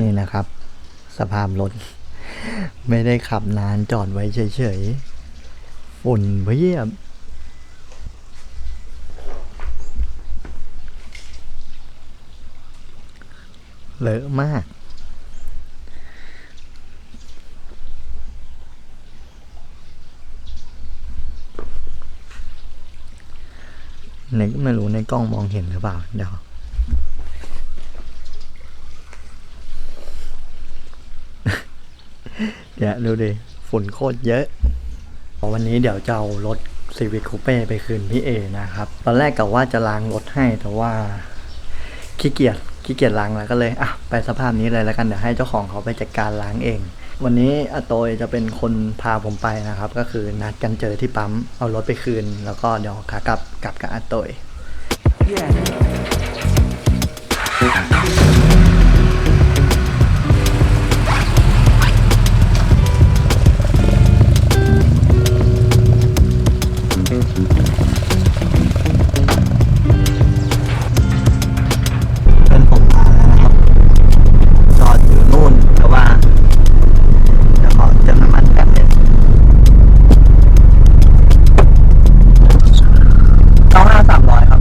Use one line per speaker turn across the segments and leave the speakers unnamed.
นี่นะครับ สภาพรถ ไม่ได้ขับนานจอดไว้เฉยๆฝุ่นเพียบเลอะมาก ในไม่รู้ในกล้องมองเห็นหรือเปล่า เดี๋ยว เดี๋ยวดูดิฝุ่นโคตรเยอะ วันนี้เดี๋ยวจะเอารถ Civic Coupe ไปคืนพี่เอนะครับ ตอนแรกกะว่าจะล้างรถให้แต่ว่าขี้เกียจขี้เกียจล้างแล้วก็เลยอะไปสภาพนี้เลยแล้วกันเดี๋ยวให้เจ้าของเขาไปจัดการล้างเอง วันนี้อาโตยจะเป็นคนพาผมไปนะครับ ก็คือนัดกันเจอที่ปั๊มเอารถไปคืน แล้วก็เดี๋ยวขากลับกลับกับอาโตย เป็นผมมาแล้วนะครับ จอดอยู่นู่นแต่ว่าเดี๋ยวขอเติมน้ำมันแป๊บเดียวเก้าห้าสามร้อยครับ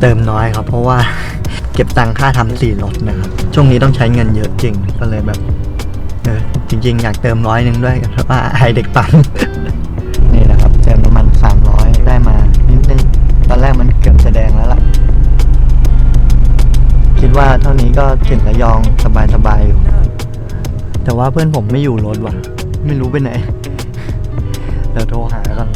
เติมน้อยครับ เพราะว่า เก็บตังค่าทำสี่รถนะครับ ช่วงนี้ต้องใช้เงินเยอะจริง ก็เลยแบบ เออ จริง ๆ อยากเติมร้อยหนึ่งด้วยเพราะว่าไอเด็กปั๊มนี่นะครับเติมน้ำมันสามร้อยได้มานิดนึงตอนแรกมันเกือบแสดงแล้วล่ะ คิดว่าเท่านี้ก็ถึงระยองสบายๆอยู่ แต่ว่าเพื่อนผมไม่อยู่รถว่ะ ไม่รู้ไปไหนเดี๋ยวโทรหาก่อน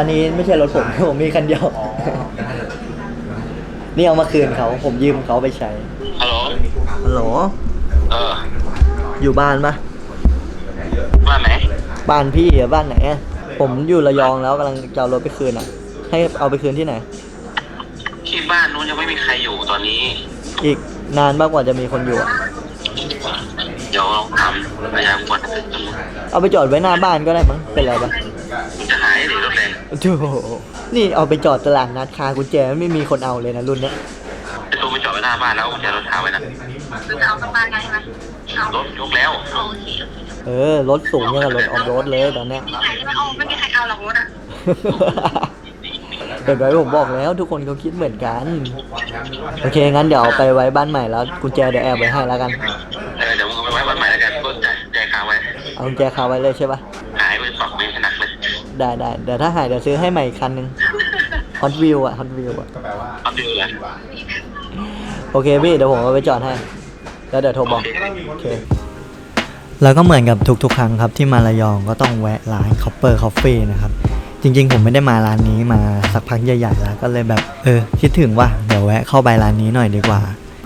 อันนี้ไม่ใช่รถผม ผมมีคันเดียวนี่เอามาคืนเขา ผมยืมเขาไปใช้
ฮัลโหล
ฮัลโหล
เออ
อยู่บ้านปะ
บ้านไหน
บ้านพี่อะบ้านไหนอะผมอยู่ระยองแล้วกำลังจะเอารถไปคืนอะ ให้เอาไปคืนที่ไหน
ที่บ้านนู้นยังไม่มีใครอยู่ตอนนี้
อีกนานมากกว่าจะมีคนอยู่อะ
เดี๋ยวลองถามพยายามกด
เอาไปจอดไว้หน้าบ้านก็ได้มั้ง เป็นไรปะ โอ้โหนี่เอาไปจอดตลาดนัดคากุญแจไม่มีคนเอาเลยนะรุ่นเนี้ย
จะตัวไปจอดไว้หน้าบ้านแล้วเดี๋ยวรถถามไว้นะ
คือเอากลับบ้านกันใช่ไหมเอา
รถยกแล้ว
โอเคโอเค
เออ รถสูงยังกับรถออฟโรดเลยตอนเนี้ย
มีใครไม่เอาไม่มีใครเอาหรอกรถอะ
เห็นไหมผมบอกแล้วทุกคนเขาคิดเหมือนกัน โอเค งั้นเดี๋ยวไปไว้บ้านใหม่แล้วกุญแจเดี๋ยวแอบไว้ให้แล้วกัน
เออเดี๋ยวมึงเอาไปไว้วันใหม่แล้วกันก็จ่ายจ่ายค่าไว้
เอากุญแจคาไว้เลยใช่ปะ
ได้
ได้เดี๋ยวถ้าหายเดี๋ยวซื้อให้ใหม่อีกคันหนึงฮอตวิวอะฮอตวิวอะ
เอาดูเลย
โอเคพี่เดี๋ยวผมเอาไปจอดให้ แล้วเดี๋ยวโทรบอกโอเคแล้วก็เหมือนกับทุกๆ ครั้งครับที่มาระยองก็ต้องแวะร้าน Copper Coffee นะครับจริงๆ ผมไม่ได้มาร้านนี้มาสักพักใหญ่ๆแล้วก็เลยแบบ เออ คิดถึงว่าเดี๋ยวแวะเข้าไปร้านนี้หน่อยดีกว่า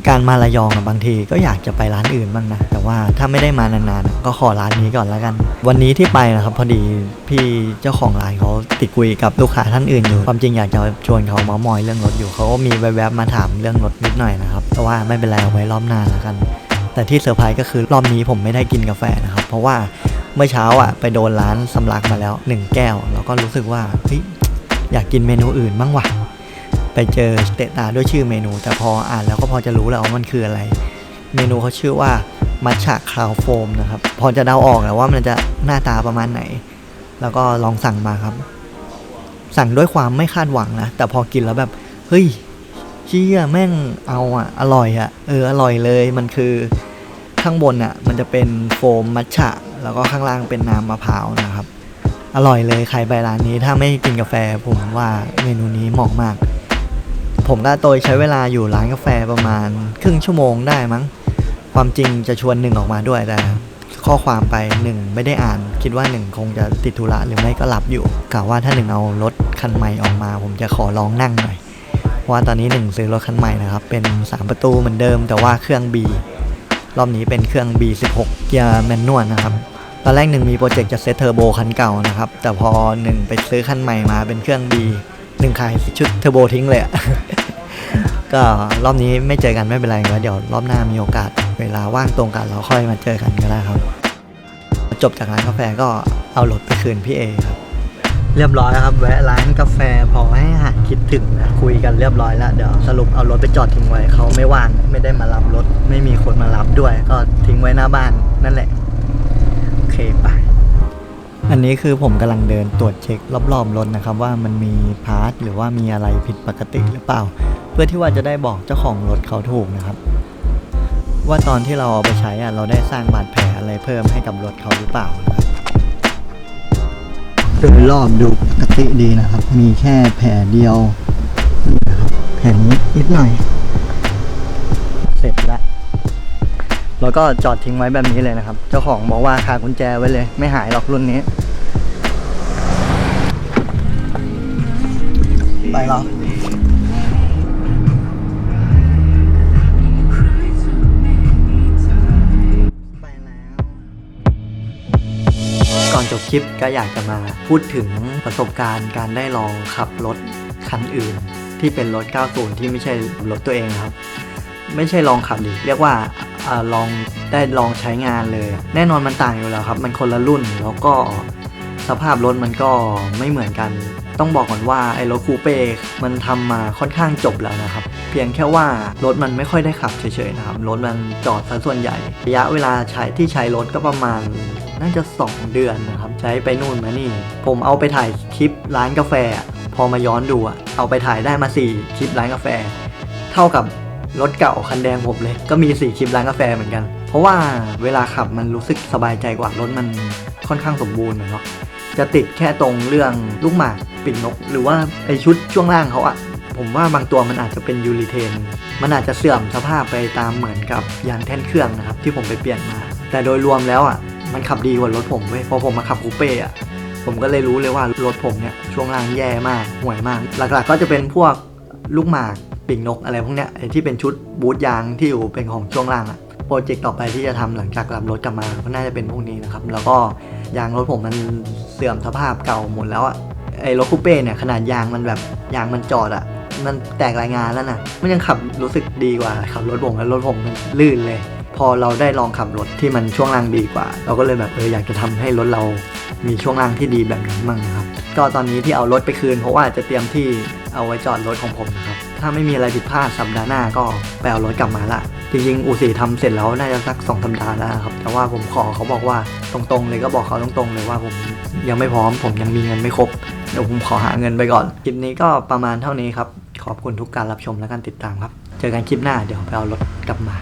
การมาระยองบางทีก็อยากจะไปร้านอื่นบ้างนะ แต่ว่าถ้าไม่ได้มานานๆ ก็ขอร้านนี้ก่อนแล้วกัน วันนี้ที่ไปนะครับพอดีพี่เจ้าของร้านเขาติดคุยกับลูกค้าท่านอื่นอยู่ ความจริงอยากจะชวนเขาเมามอยเรื่องรถอยู่เขาก็มีแวบๆมาถามเรื่องรถนิดหน่อยนะครับแต่ว่าไม่เป็นไรเอาไว้รอบหน้าแล้วกัน แต่ที่เซอร์ไพรส์ก็คือรอบนี้ผมไม่ได้กินกาแฟนะครับ เพราะว่าเมื่อเช้าอะไปโดนร้านสำลักมาแล้วหนึ่งแก้ว แล้วก็รู้สึกว่าเฮ้ยอยากกินเมนูอื่นบ้างว่ะ ไปเจอเตะตาด้วยชื่อเมนู แต่พออ่านแล้วก็พอจะรู้แล้วว่ามันคืออะไร เมนูเขาชื่อว่ามัชฉะคลาวโฟมนะครับ พอจะเดาออกแล้วว่ามันจะหน้าตาประมาณไหน แล้วก็ลองสั่งมาครับ สั่งด้วยความไม่คาดหวังนะ แต่พอกินแล้วแบบ เฮ้ยเชี่ยแม่งเอาอะ อร่อยอะ เออ อร่อยเลย มันคือข้างบนอะ มันจะเป็นโฟมมัชฉะ แล้วก็ข้างล่างเป็นน้ำมะพร้าวนะครับ อร่อยเลย ใครไปร้านนี้ ถ้าไม่กินกาแฟผมว่าเมนูนี้เหมาะมาก ผมกับโตยใช้เวลาอยู่ร้านกาแฟประมาณครึ่งชั่วโมงได้มั้ง ความจริงจะชวนหนึ่งออกมาด้วยแต่ข้อความไปหนึ่งไม่ได้อ่าน คิดว่าหนึ่งคงจะติดธุระหรือไม่ก็หลับอยู่กะว่าถ้าหนึ่งเอารถคันใหม่ออกมา ผมจะขอลองนั่งหน่อยว่าตอนนี้หนึ่งซื้อรถคันใหม่นะครับ เป็น 3 ประตูเหมือนเดิม แต่ว่าเครื่อง B รอบนี้เป็นเครื่อง B16 เกียร์แมนนวลนะครับตอนแรกหนึ่งมีโปรเจกต์จะเซตเทอร์โบคันเก่านะครับ แต่พอหนึ่งไปซื้อคันใหม่มาเป็นเครื่อง B หนึ่งขายชุดเทอร์โบทิ้งเลยอะก็รอบนี้ไม่เจอกันไม่เป็นไรแล้วเดี๋ยวรอบหน้ามีโอกาสเวลาว่างตรงกันเราค่อยมาเจอกันก็ได้ครับ จบจากร้านกาแฟก็เอารถไปคืนพี่เอครับ เรียบร้อยครับ แวะร้านกาแฟพอให้หาคิดถึงนะคุยกันเรียบร้อยแล้วเดี๋ยวสรุปเอารถไปจอดทิ้งไว้เขาไม่ว่างไม่ได้มารับรถ ไม่มีคนมารับด้วย ก็ทิ้งไว้หน้าบ้านนั่นแหละ อันนี้คือผมกำลังเดินตรวจเช็ครอบๆรถนะครับ ว่ามันมีพาร์ทหรือว่ามีอะไรผิดปกติหรือเปล่า เพื่อที่ว่าจะได้บอกเจ้าของรถเขาถูกนะครับ ว่าตอนที่เราเอาไปใช้อะเราได้สร้างบาดแผลอะไรเพิ่มให้กับรถเขาหรือเปล่านะครับโดยรอบดูปกติดีนะครับ มีแค่แผลเดียวนี่นะครับแผลนี้นิดหน่อย เสร็จแล้ว แล้วก็จอดทิ้งไว้แบบนี้เลยนะครับ เจ้าของบอกว่าคากุญแจไว้เลย ไม่หายหรอกรุ่นนี้ไปแล้วไปแล้วก่อนจบคลิปก็อยากจะมาพูดถึงประสบการณ์การได้ลองขับรถคันอื่น ที่เป็นรถ 90 ที่ไม่ใช่รถตัวเองครับ ไม่ใช่ลองขับดิเรียกว่า อลองได้ลองใช้งานเลย แน่นอนมันต่างอยู่แล้วครับ มันคนละรุ่นแล้วก็สภาพรถมันก็ไม่เหมือนกัน ต้องบอกก่อนว่าไอ้รถคูเป้มันทำมาค่อนข้างจบแล้วนะครับ เพียงแค่ว่ารถมันไม่ค่อยได้ขับเฉยๆนะครับ รถมันจอดซะส่วนใหญ่ ระยะเวลาใช้ที่ใช้รถก็ประมาณน่าจะ 2 เดือนนะครับ ใช้ไปนู่นมานี่ ผมเอาไปถ่ายคลิปร้านกาแฟ พอมาย้อนดูอะเอาไปถ่ายได้มา 4 คลิปร้านกาแฟ เท่ากับ รถเก่าคันแดงผมเลย ก็มี4คลิปร้านกาแฟเหมือนกัน เพราะว่าเวลาขับมันรู้สึกสบายใจกว่ารถมันค่อนข้างสมบูรณ์เนาะจะติดแค่ตรงเรื่องลูกหมากปีกนก หรือว่าไอชุดช่วงล่างเขาอะผมว่าบางตัวมันอาจจะเป็นยูริเทน มันอาจจะเสื่อมสภาพไปตามเหมือนกับยางแท่นเครื่องนะครับ ที่ผมไปเปลี่ยนมา แต่โดยรวมแล้วอะมันขับดีกว่ารถผมเว้ยพอผมมาขับคูเป้อะผมก็เลยรู้เลยว่ารถผมเนี่ยช่วงล่างแย่มากห่วยมาก หลักๆก็จะเป็นพวกลูกหมาก ปีกนกอะไรพวกเนี้ยที่เป็นชุดบูทยางที่อยู่เป็นของช่วงล่างอะโปรเจกต์ต่อไปที่จะทำหลังจากรับรถกลับมาก็น่าจะเป็นพวกนี้นะครับ แล้วก็ยางรถผมมันเสื่อมสภาพเก่าหมดแล้วอะไอ้รถคูเป้เนี่ยขนาดยางมันแบบยางมันจอดอะมันแตกรายงานแล้วนะมันยังขับรู้สึกดีกว่าขับรถผมแล้วรถผมมันลื่นเลย พอเราได้ลองขับรถที่มันช่วงล่างดีกว่า เราก็เลยแบบเอออยากจะทำให้รถเรามีช่วงล่างที่ดีแบบนั้นมั่งนะครับ ก็ตอนนี้ที่เอารถไปคืนเพราะว่าจะเตรียมที่เอาไว้จอดรถของผมนะครับ ถ้าไม่มีอะไรผิดพลาดสัปดาห์หน้าก็ไปเอารถกลับมาละจริงๆอูสีทำเสร็จแล้วน่าจะสักสองสัปดาห์แล้วครับ แต่ว่าผมขอเขาบอกว่าตรงๆ เลยก็บอกเขาตรงๆ เลยว่าผมยังไม่พร้อม ผมยังมีเงินไม่ครบเดี๋ยวผมขอหาเงินไปก่อนคลิปนี้ก็ประมาณเท่านี้ครับขอบคุณทุกการรับชมและการติดตามครับ เจอกันคลิปหน้าเดี๋ยวไปเอารถกลับมา